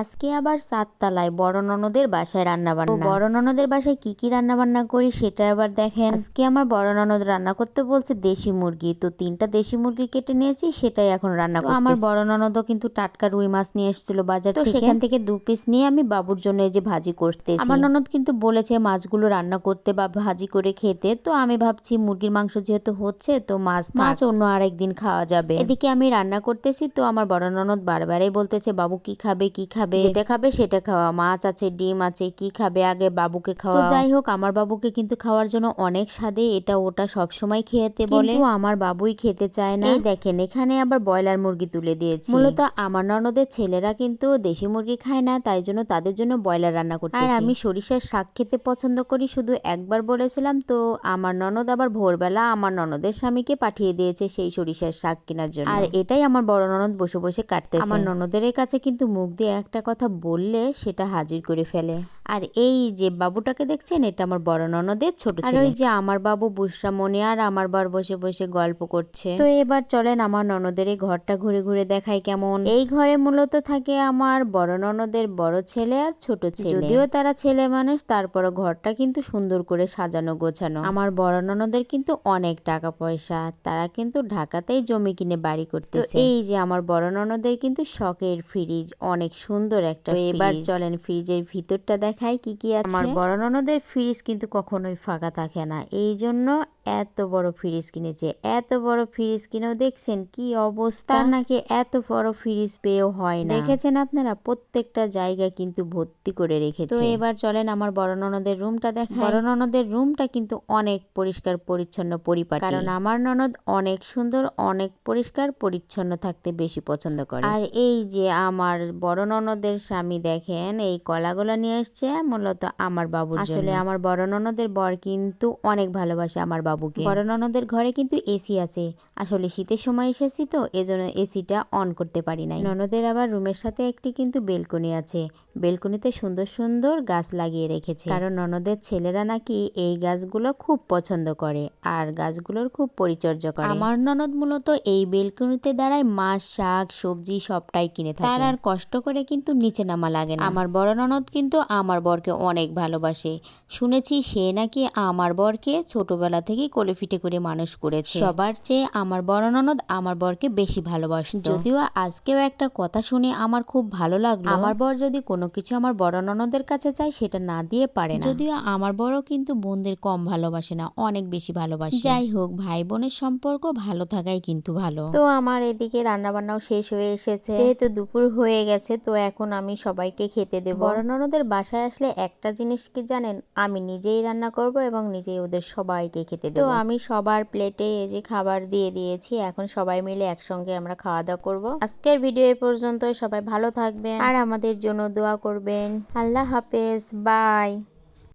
আজকে আবার সাততলায় বড় ননদের বাসায় রান্না বান্না বড় ননদের বাসায় কি কি রান্না বান্না করি সেটা আবার দেখেন। আজকে আমার বড় ননদ রান্না করতে বলছে দেশি মুরগি। তো তিনটা দেশি মুরগি কেটে নিয়েছি সেটাই এখন রান্না করতে আমার বড় ননদও কিন্তু টাটকা রুই মাছ নিয়ে এসেছিল বাজার থেকে। সেখান থেকে দু পিস নিয়ে আমি বাবুর জন্য এই যে ভাজি করতে আমার ননদ কিন্তু বলেছে মাছগুলো রান্না করতে বা ভাজি করে খেতে। তো আমি ভাবছি মুরগির মাংস যেহেতু হচ্ছে তো মাছ মাছ অন্য আরেকদিন খাওয়া যাবে। এদিকে আমি রান্না করতেছি তো আমার বড় ননদ বারবারই বলতেছে বাবু কি খাবে কি খাবে? যেটা খাবে সেটা খাওয়া। মাছ আছে ডিম আছে কি খাবে আগে বাবুকে খাওয়া। যাই হোক আমার বাবুকে কিন্তু খাওয়ার জন্য অনেক স্বাদে এটা ওটা সব সময় খেতে বলে। কিন্তু আমার বাবুই খেতে চায় না। এই দেখেন এখানে আবার ব্রয়লার মুরগি তুলে দিয়েছি। মূলত আমার ননদের ছেলেরা কিন্তু দেশি মুরগি খায় না তাই জন্য তাদের জন্য ব্রয়লার রান্না করতে আর আমি সরিষার শাক খেতে পছন্দ করি শুধু একবার বলেছিলাম তো আমার ননদ আবার ভোরবেলা আমার ননদের স্বামীকে পাঠিয়ে দিয়েছে সেই সরিষার শাক কেনার জন্য। আর এটাই আমার বড় ননদ বসে বসে কাটতে আমার ননদের কাছে কিন্তু মুখ দিয়ে একটা কথা বললে সেটা হাজির করে ফেলে। আর এই যে বাবুটাকে দেখছেন এটা আমার বড় ননদের ছোট আর ওই যে আমার বাবু বুসরা মনে আর আমার বার বসে বসে গল্প করছে। তো এবার চলেন আমার ননদের এই ঘরটা ঘুরে ঘুরে দেখাই কেমন। এই ঘরে মূলত থাকে আমার বড় ননদের বড় ছেলে আর ছোট ছেলে। যদিও তারা ছেলে মানুষ তারপর ঘরটা কিন্তু সুন্দর করে সাজানো গোছানো। আমার বড় ননদের কিন্তু অনেক টাকা পয়সা তারা কিন্তু ঢাকাতেই জমি কিনে বাড়ি করতে এই যে আমার বড় ননদের কিন্তু শখের ফ্রিজ অনেক সুন্দর একটা এবার চলেন ফ্রিজের ভিতরটা দেখাই কি কি আছে? আমার বড় ননদের ফ্রিজ কিন্তু কখনোই ফাঁকা থাকে না। এই জন্য এত বড় ফ্রিজ কিনেছে এত বড় ফ্রিজ কিনেও দেখছেন কি অবস্থা? নাকি এত বড় ফ্রিজ পেয়েও হয় না। দেখেছেন আপনারা? প্রত্যেকটা জায়গা কিন্তু ভর্তি করে রেখেছে। তো এবার চলেন আমার বড় ননদের রুমটা দেখা বড় ননদের রুমটা কিন্তু অনেক পরিষ্কার পরিচ্ছন্ন পরিপাটি। কারণ আমার ননদ অনেক সুন্দর অনেক পরিষ্কার পরিচ্ছন্ন থাকতে বেশি পছন্দ করে। আর এই যে আমার বড় ননদের স্বামী দেখেন এই কলাগুলো নিয়ে এসছে মূলত আমার বাবুর আসলে আমার বড় ননদের বর কিন্তু অনেক ভালোবাসে আমার বাবুকে বড় ননদের ঘরে কিন্তু এসি আছে। আসলে শীতের সময় এসেছি তো এজন্য এসিটা অন করতে পারি নাই। ননদের আবার রুমের সাথে একটি কিন্তু বেলকনি আছে। বেলকনিতে সুন্দর সুন্দর গাছ লাগিয়ে রেখেছে। কারণ ননদের ছেলেরা নাকি এই গাছগুলো খুব পছন্দ করে আর গাছগুলোর খুব পরিচর্যা করে। আমার ননদ মূলত এই বেলকনিতে দাঁড়ায় মাছ শাক সবজি সবটাই কিনে থাকে। তার আর কষ্ট করে কিন্তু নিচে নামা লাগে না। আমার বড় ননদ কিন্তু আমার বরকে অনেক ভালোবাসে। শুনেছি সে নাকি আমার বরকে ছোটবেলা থেকেই কোলে ফিটে করে মানুষ করেছে। সবার চেয়ে আমার বড় ননদ আমার বরকে বেশি ভালোবাসে যদিও আজকেও একটা কথা শুনে আমার খুব ভালো লাগল। আমার বর যদি কোনো কিছু আমার বড় ননদের কাছে চায় সেটা না দিয়ে পারে না। যদিও আমার বড় কিন্তু বোনদের কম ভালোবাসে না অনেক বেশি ভালোবাসে। যাই হোক ভাই বোনের সম্পর্ক ভালো থাকাই কিন্তু ভালো। তো আমার এদিকে রান্না বান্নাও শেষ হয়ে এসেছে। যেহেতু দুপুর হয়ে গেছে তো এখন আমি সবাইকে খেতে দেবো। বড় ননদের বাসায় আসলে একটা জিনিস কি জানেন? আমি নিজেই রান্না করব এবং নিজেই ওদের সবাইকে খেতে দেবো তো আমি সবার প্লেটে এই যে খাবার দিয়ে দিয়েছি এখন সবাই মিলে একসঙ্গে আমরা খাওয়া দাওয়া করব। আজকের ভিডিও এ পর্যন্ত সবাই ভালো থাকবেন। আর আমাদের জন্য দোয়া করবেন। আল্লাহ হাফেজ বাই।